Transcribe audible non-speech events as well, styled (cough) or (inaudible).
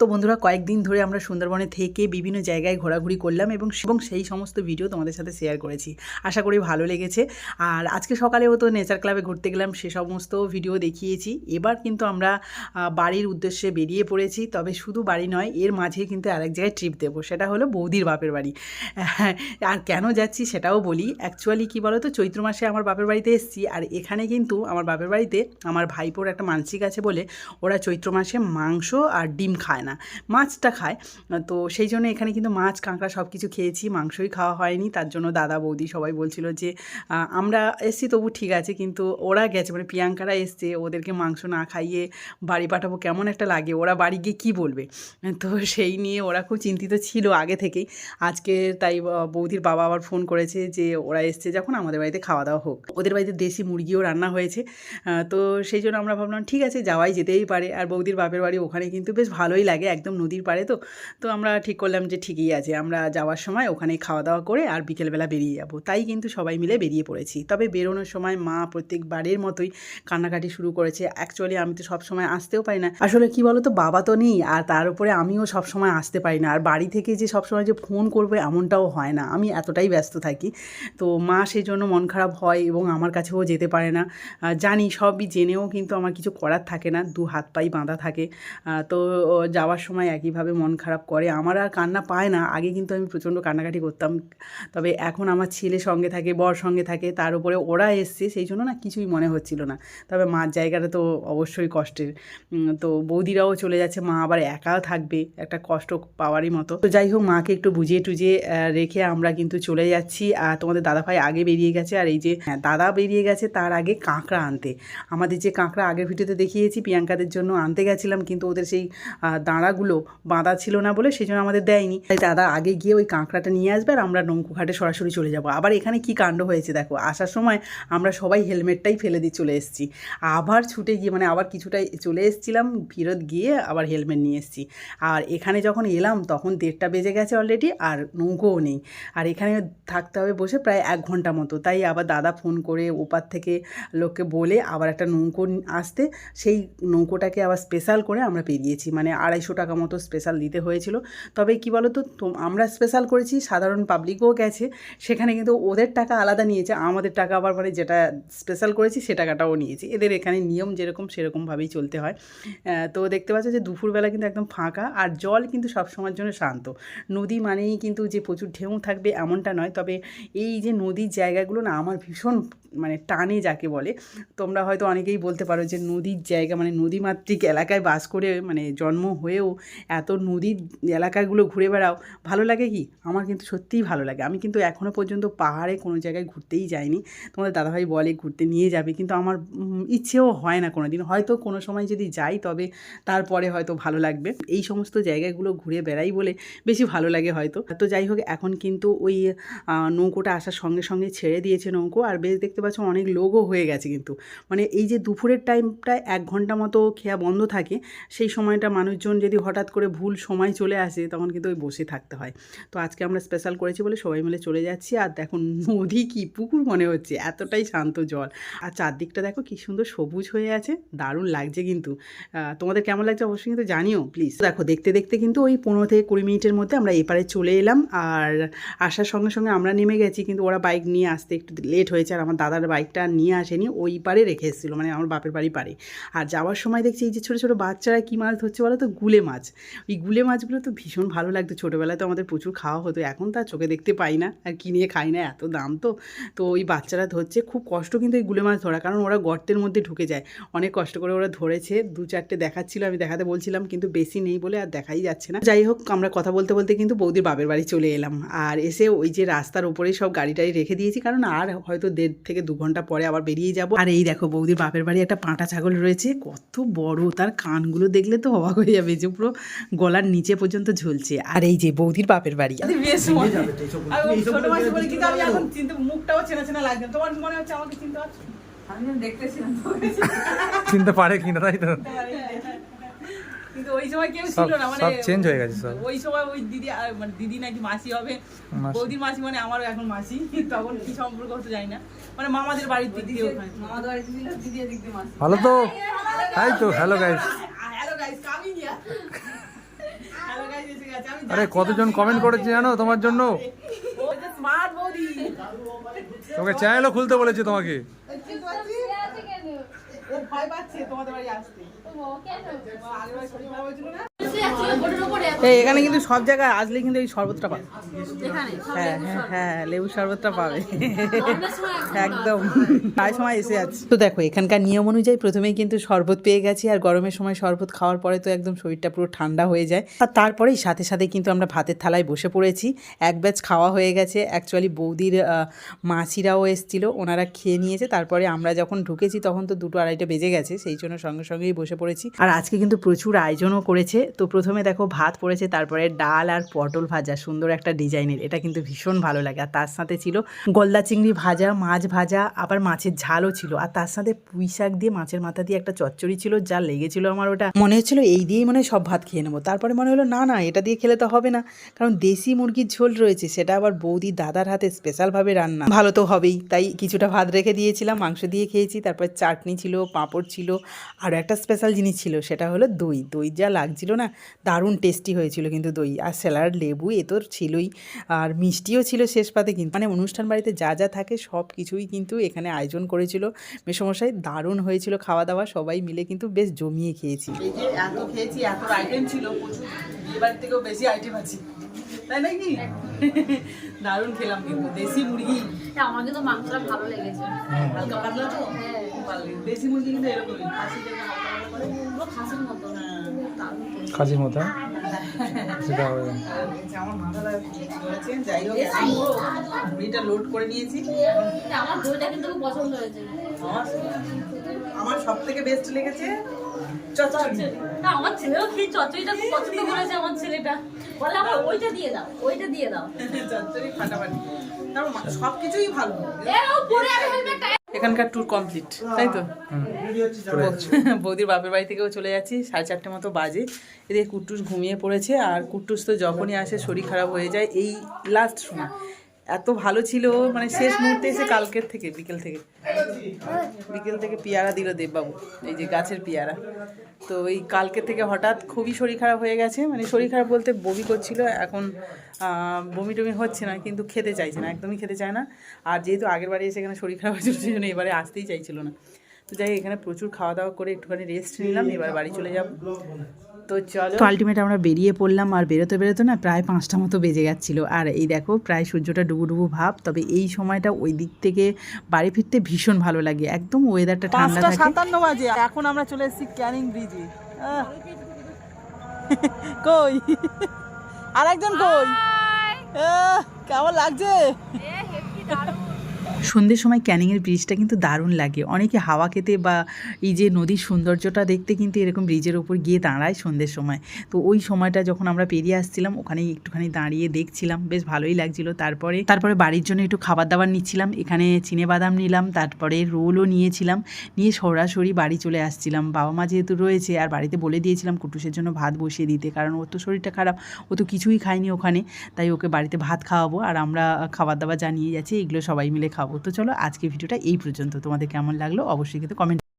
তো বন্ধুরা, কয়েকদিন ধরে আমরা সুন্দরবনে থেকে বিভিন্ন জায়গায় ঘোরাঘুরি করলাম এবং এবং সেই সমস্ত ভিডিও তোমাদের সাথে শেয়ার করেছি। আশা করি ভালো লেগেছে। আর আজকে সকালেও তো নেচার ক্লাবে ঘুরতে গেলাম, সে সমস্ত ভিডিও দেখিয়েছি। এবার কিন্তু আমরা বাড়ির উদ্দেশ্যে বেরিয়ে পড়েছি, তবে শুধু বাড়ি নয়, এর মাঝে কিন্তু আরেক জায়গায় ট্রিপ দেবো, সেটা হলো বৌদির বাপের বাড়ি। (laughs) আর কেন যাচ্ছি সেটাও বলি অ্যাকচুয়ালি কী বলো তো চৈত্র মাসে আমার বাপের বাড়িতে এসেছি, আর এখানে কিন্তু আমার বাপের বাড়িতে আমার ভাইপোর একটা মানসিক আছে বলে ওরা চৈত্র মাসে মাংস আর ডিম খায় না। মাছটা খায়। তো সেই জন্য এখানে কিন্তু মাছ, কাঁকড়া সব কিছু খেয়েছি, মাংসই খাওয়া হয়নি। তার জন্য দাদা, বৌদি সবাই বলছিল যে আমরা এসছি তবু ঠিক আছে। কিন্তু ওরা গেছে মানে প্রিয়াঙ্কারা এসছে, ওদেরকে মাংস না খাইয়ে বাড়ি পাঠাবো কেমন একটা লাগে? ওরা বাড়ি গিয়ে কী বলবে? তো সেই নিয়ে ওরা খুব চিন্তিত ছিল আগে থেকেই। আজকে তাই বৌদির বাবা আবার ফোন করেছে যে, ওরা এসছে যখন, আমাদের বাড়িতে খাওয়া দাওয়া হোক। ওদের বাড়িতে দেশি মুরগিও রান্না হয়েছে। তো সেই জন্য আমরা ভাবলাম, ঠিক আছে, যাওয়াই যেতেই পারে। আর বৌদির বাপের বাড়ি ওখানে কিন্তু বেশ ভালোই লাগে একদম নদীর পাড়ে তো তো আমরা ঠিক করলাম যে ঠিকই আছে, আমরা যাওয়ার সময় ওখানে খাওয়া দাওয়া করে আর বিকেলবেলা বেরিয়ে যাব। তাই কিন্তু সবাই মিলে বেরিয়ে পড়েছি। তবে বেরোনোর সময় মা প্রত্যেকবারের মতোই কান্নাকাটি শুরু করেছে। অ্যাকচুয়ালি আমি তো সব সময় আসতেও পারি না। আসলে কি বলো তো বাবা তো নেই আর তার উপরে আমিও সব সময় আসতে পারি না। আর বাড়ি থেকে যে সব সময় যে ফোন করবে এমনটাও হয় না। আমি এতটাই ব্যস্ত থাকি। তো মা সেই জন্য মন খারাপ হয় এবং আমার কাছেও যেতে পারে না। জানি সবই জেনেও কিন্তু আমার কিছু করার থাকে না। দু হাত পাই বাঁধা থাকে। তো ও যাওয়ার সময় একইভাবে মন খারাপ করে। আমার আর কান্না পায় না। আগে কিন্তু আমি প্রচণ্ড কান্নাকাটি করতাম। তবে এখন আমার ছেলে সঙ্গে থাকে বর সঙ্গে থাকে তার উপরে ওরা এসছে সেই জন্য না কিছুই মনে হচ্ছিল না। তবে মার জায়গাটা তো অবশ্যই কষ্টের। তো বৌদিরাও চলে যাচ্ছে মা আবার একাও থাকবে একটা কষ্ট পাওয়ারই মতো। তো যাই হোক মাকে একটু বুঝিয়ে টুজিয়ে রেখে আমরা কিন্তু চলে যাচ্ছি। আর তোমাদের দাদাভাই আগে বেরিয়ে গেছে। আর এই যে হ্যাঁ, দাদা বেরিয়ে গেছে তার আগে কাঁকড়া আনতে। আমাদের যে কাঁকড়া আগের ভিডিওতে দেখিয়েছি প্রিয়াঙ্কাদের জন্য আনতে গেছিলাম কিন্তু ওদের সেই দাঁড়াগুলো বাঁধা ছিল না বলে সেই জন্য আমাদের দেয়নি। তাই দাদা আগে গিয়ে ওই কাঁকড়াটা নিয়ে আসবে আর আমরা নৌকো ঘাটে সরাসরি চলে যাব। আবার এখানে কি কাণ্ড হয়েছে দেখো, আসার সময় আমরা সবাই হেলমেটটাই ফেলে দিয়ে চলে এসেছি। আবার ছুটে গিয়ে মানে আবার কিছুটা চলে এসেছিলাম, ফিরত গিয়ে আবার হেলমেট নিয়ে এসেছি। আর এখানে যখন এলাম তখন দেড়টা বেজে গেছে অলরেডি আর নৌকোও নেই। আর এখানে থাকতে হবে বসে প্রায় এক ঘণ্টা মতো। তাই আবার দাদা ফোন করে ওপার থেকে লোককে বলে আবার একটা নৌকো আসতে, সেই নৌকোটাকে আবার স্পেশাল করে আমরা পেরিয়েছি। মানে আড়াইশো টাকা মতো স্পেশাল দিতে হয়েছিল। তবে কি বলো তো আমরা স্পেশাল করেছি, সাধারণ পাবলিকও গেছে, সেখানে কিন্তু ওদের টাকা আলাদা নিয়েছে, আমাদের টাকা আবার মানে যেটা স্পেশাল করেছি, সে টাকাটাও নিয়েছি। এদের এখানে নিয়ম যেরকম, সেরকমভাবেই চলতে হয়। তো দেখতে পাচ্ছ যে দুপুরবেলা কিন্তু একদম ফাঁকা, আর জল কিন্তু সবসময়ের জন্য শান্ত। নদী মানেই কিন্তু যে প্রচুর ঢেউ থাকবে এমনটা নয়, তবে এই যে নদীর জায়গাগুলো না আমার ভীষণ মানে টানে যাকে বলে, তোমরা হয়তো অনেকেই বলতে পারো যে নদীর জায়গা মানে নদীমাতৃক এলাকায় বাস করে মানে জন্ম হয়েও এত নদীর এলাকাগুলো ঘুরে বেড়াও, ভালো লাগে কি? আমার কিন্তু সত্যিই ভালো লাগে। আমি কিন্তু এখনও পর্যন্ত পাহাড়ে কোনো জায়গায় ঘুরতেই যাইনি। তোমাদের দাদাভাই বলে ঘুরতে নিয়ে যাবে, কিন্তু আমার ইচ্ছেও হয় না কোনো দিন হয়তো কোনো সময় যদি যাই, তবে তারপরে হয়তো ভালো লাগবে। এই সমস্ত জায়গাগুলো ঘুরে বেড়াই বলে বেশি ভালো লাগে হয়তো। তো যাই হোক, এখন কিন্তু ওই নৌকোটা আসার সঙ্গে সঙ্গে ছেড়ে দিয়েছে নৌকো। আর বেশ দেখতে পাচ্ছ অনেক লোকও হয়ে গেছে কিন্তু। মানে এই যে দুপুরের টাইমটা এক ঘণ্টা মতো খেয়া বন্ধ থাকে, সেই সময়টা মানুষজন যদি হঠাৎ করে ভুল সময় চলে আসে, তখন কিন্তু ওই বসে থাকতে হয়। তো আজকে আমরা স্পেশাল করেছি বলে সবাই মিলে চলে যাচ্ছি। আর দেখো, নদী কি পুকুর মনে হচ্ছে, এতটাই শান্ত জল। আর চারদিকটা দেখো কি সুন্দর সবুজ হয়ে আছে, দারুণ লাগছে কিন্তু। তোমাদের কেমন লাগছে অবশ্যই কিন্তু জানিও প্লিজ দেখো, দেখতে দেখতে কিন্তু ওই পনেরো থেকে কুড়ি মিনিটের মধ্যে আমরা এপারে চলে এলাম। আর আসার সঙ্গে সঙ্গে আমরা নেমে গেছি, কিন্তু ওরা বাইক নিয়ে আসতে একটু লেট হয়েছে। আর আমার দাদার বাইকটা নিয়ে আসেনি, ওই পারে রেখে এসেছিল মানে আমার বাপের বাড়ি পারে। আর যাওয়ার সময় দেখছি এই যে ছোটো ছোটো বাচ্চারা কী মাছ ধরছে বলো তো? গুলে মাছ। ওই গুলে মাছগুলো তো ভীষণ ভালো লাগতো। ছোটোবেলায় তো আমাদের প্রচুর খাওয়া হতো। এখন তো আর চোখে দেখতে পাই না। আর কিনে খাই না, এত দাম তো। তো ওই বাচ্চারা ধরছে, খুব কষ্ট কিন্তু এই গুলে মাছ ধরা। কারণ ওরা গর্তের মধ্যে ঢুকে যায়। অনেক কষ্ট করে ওরা ধরেছে, দু চারটে দেখাচ্ছিল, আমি দেখাতে বলছিলাম, কিন্তু বেশি নেই বলে আর দেখাই যাচ্ছে না। যাই হোক, আমরা কথা বলতে বলতে কিন্তু বৌদির বাপের বাড়ি চলে এলাম। আর এসে ওই যে রাস্তার উপরেই সব গাড়ি টাড়ি রেখে দিয়েছি। কারণ আর হয়তো দেড় থেকে দু ঘণ্টা পরে আবার বেরিয়ে যাব। আর এই দেখো, বৌদির বাপের বাড়ি একটা পাঁটা ছাগল রয়েছে। কত বড়, তার কানগুলো দেখলে তো অবাক হয়ে যাবে। যে পুরো গলার নিচে পর্যন্ত ঝুলছে। আর এই যে বৌদির বাপের বাড়ি। চিনতে মুখটাও চেনা চেনা লাগছে তোমার মনে হচ্ছে আমাকে চিনতে পারছ? চিনতে পারে কিনা তাই তো। কিন্তু ওই সময় কেউ ছিল না মানে সব চেঞ্জ হয়ে গেছে সব। ওই সময় ওই দিদি মানে দিদি নাকি মাসি হবে। মাসি। বৌদির মাসি মানে আমারও এখন মাসি। তখন কি সম্পর্ক হতো জানি না। মানে মামাদের বাড়ির ওখানে। দিদি ভালো তো। তাই তো hello guys hello guys coming গেছে আমি আরে কতজন কমেন্ট করেছে জানো তোমার জন্য? তোকে তোমাকে চ্যানেলও খুলতে বলেছে তোমাকে। এখানে কিন্তু সব জায়গায় আসলে কিন্তু এই শরবতটা পাবে হ্যাঁ হ্যাঁ হ্যাঁ শরবতটা পাবে। একদম। এসে তো দেখো এখানকার নিয়ম অনুযায়ী প্রথমেই কিন্তু শরবত পেয়ে গেছি আর গরমের সময় শরবত খাওয়ার পরে তো একদম শরীরটা পুরো ঠান্ডা হয়ে যায়। আর তারপরেই সাথে সাথে কিন্তু আমরা ভাতের থালায় বসে পড়েছি। এক ব্যাচ খাওয়া হয়ে গেছে। অ্যাকচুয়ালি বৌদির আহ, মাসিরাও এসেছিল ওনারা খেয়ে নিয়েছে। তারপরে আমরা যখন ঢুকেছি তখন তো দুটো আড়াইটা বেজে গেছে সেই জন্য সঙ্গে সঙ্গেই বসে পড়েছি। আর আজকে কিন্তু প্রচুর আয়োজনও করেছে। তো প্রথমে দেখো ভাত পড়েছে তারপরে ডাল আর পটল ভাজা। সুন্দর একটা ডিজাইনের, এটা কিন্তু ভীষণ ভালো লাগে। আর তার সাথে ছিল গলদা চিংড়ি ভাজা, মাছ ভাজা, আবার মাছের ঝালও ছিল। আর তার সাথে পুঁই শাক দিয়ে, মাছের মাথা দিয়ে একটা চচ্চড়ি ছিল, যা লেগেছিল আমার ওটা। মনে হচ্ছিল এই দিয়েই মনে সব ভাত খেয়ে নেব। তারপরে মনে হলো, না না, এটা দিয়ে খেলে তো হবে না। কারণ দেশি মুরগির ঝোল রয়েছে, সেটা আবার বৌদি দাদার হাতে স্পেশালভাবে রান্না। ভালো তো হবেই, তাই কিছুটা ভাত রেখে দিয়েছিলাম, মাংস দিয়ে খেয়েছি। তারপর চাটনি ছিল, পাঁপড় ছিল আর একটা স্পেশাল জিনিস ছিল, সেটা হলো দই। দই যা লাগছিল না, দারুণ টেস্টি হয়েছিল কিন্তু দই। আর স্যালাড লেবু, এ তো ছিলই। আর মিষ্টিও ছিল শেষ পাতে কিন্তু মানে অনুষ্ঠান বাড়িতে যা যা থাকে সব কিছুই কিন্তু এখানে আয়োজন করেছিল। মেসমশাই দারুণ হয়েছিল খাওয়া দাওয়া সবাই মিলে কিন্তু বেশ জমিয়ে খেয়েছি। এই যে এত খেয়েছি এত আইটেম ছিল প্রচুর। থেকেও বেশি আইটেম আছে। তাই নাকি? দারুণ খেলাম কিন্তু। দেশি মুরগি। আমার কিন্তু মাংসটা ভালো লেগেছে। হালকা পাতলা তো? খুব দেশি মুরগি কিন্তু এরকমই। খাসি যেরকম হালকা পাতলা করে। পুরো খাসির মতো। হ্যাঁ। taste। খাসির মতো? হ্যাঁ? সেটা হবে আমার মাথা ধরেছে যাই হোক মুড়িটা লোড করে নিয়েছি। আমার দইটা কিন্তু পছন্দ হয়েছে। আমার আমার সব থেকে বেস্ট লেগেছে চচ্চড়ি। না আমার ছেলেও চচ্চড়িটা খুব পছন্দ করেছে আমার ছেলেটা। বলে আমার ওইটা দিয়ে দাও ওইটা দিয়ে দাও। চচ্চড়ি ফাটাফাটি। তারপর সবকিছুই ভালো। এখানকার ট্যুর কমপ্লিট তাই তো। বৌদির বাপের বাড়ি থেকেও চলে যাচ্ছি সাড়ে চারটে মতো বাজে। এদিকে কুট্টুস ঘুমিয়ে পড়েছে আর কুট্টুস তো যখনই আসে শরীর খারাপ হয়ে যায় এই লাস্ট সময়। এত ভালো ছিল মানে শেষ মুহূর্তে এসে কালকের থেকে, বিকেল থেকে। বিকেল থেকে পেয়ারা দিল দেববাবু, এই যে গাছের পেয়ারা। তো এই কালকে থেকে হঠাৎ খুবই শরীর খারাপ হয়ে গেছে মানে শরীর খারাপ বলতে বমি করছিল, এখন বমি টমি হচ্ছে না, কিন্তু খেতে চাইছে না, একদমই খেতে চায় না। আর যেহেতু আগের বারে এসে এখানে শরীর খারাপ হয়েছিল, সেই জন্য এবারে আসতেই চাইছিল না। তো যাই এখানে প্রচুর খাওয়া দাওয়া করে একটুখানি রেস্ট নিলাম, এবার বাড়ি চলে যাব। তো চলো। তো আলটিমেট আমরা বেরিয়ে পড়লাম আর বেরোতে বেরোতে না প্রায় পাঁচটা মতো বেজে যাচ্ছিল আর এই দেখো প্রায় সূর্যটা ডুবু ডুবু ভাব তবে এই সময়টা ওই দিক থেকে বাড়ি ফিরতে ভীষণ ভালো লাগে। একদম ওয়েদারটা ঠান্ডা থাকে। সাতান্ন বাজে। এখন আমরা চলে এসেছি ক্যানিং ব্রিজে। কই? আর একজন কই কেমন লাগছে? সন্ধ্যের সময় ক্যানিংয়ের ব্রিজটা কিন্তু দারুণ লাগে। অনেকে হাওয়া খেতে বা এই যে নদীর সৌন্দর্যটা দেখতে কিন্তু এরকম ব্রিজের ওপর গিয়ে দাঁড়ায় সন্ধ্যের সময়। তো ওই সময়টা যখন আমরা পেরিয়ে আসছিলাম, ওখানেই একটুখানি দাঁড়িয়ে দেখছিলাম। বেশ ভালোই লাগছিল। তারপরে তারপরে বাড়ির জন্য একটু খাবার দাবার নিচ্ছিলাম। এখানে চিনে বাদাম নিলাম, তারপরে রোলও নিয়েছিলাম। নিয়ে সরাসরি বাড়ি চলে আসছিলাম। বাবা মা যেহেতু রয়েছে, আর বাড়িতে বলে দিয়েছিলাম কুটুসের জন্য ভাত বসিয়ে দিতে, কারণ ওর তো শরীরটা খারাপ। ও তো কিছুই খায়নি ওখানে। তাই ওকে বাড়িতে ভাত খাওয়াবো। আর আমরা খাবার দাবার জানিয়ে যাচ্ছি, এগুলো সবাই মিলে খাব। তো চলো আজকে ভিডিওটা এই পর্যন্ত। তোমাদের কেমন লাগল অবশ্যই কিন্তু কমেন্ট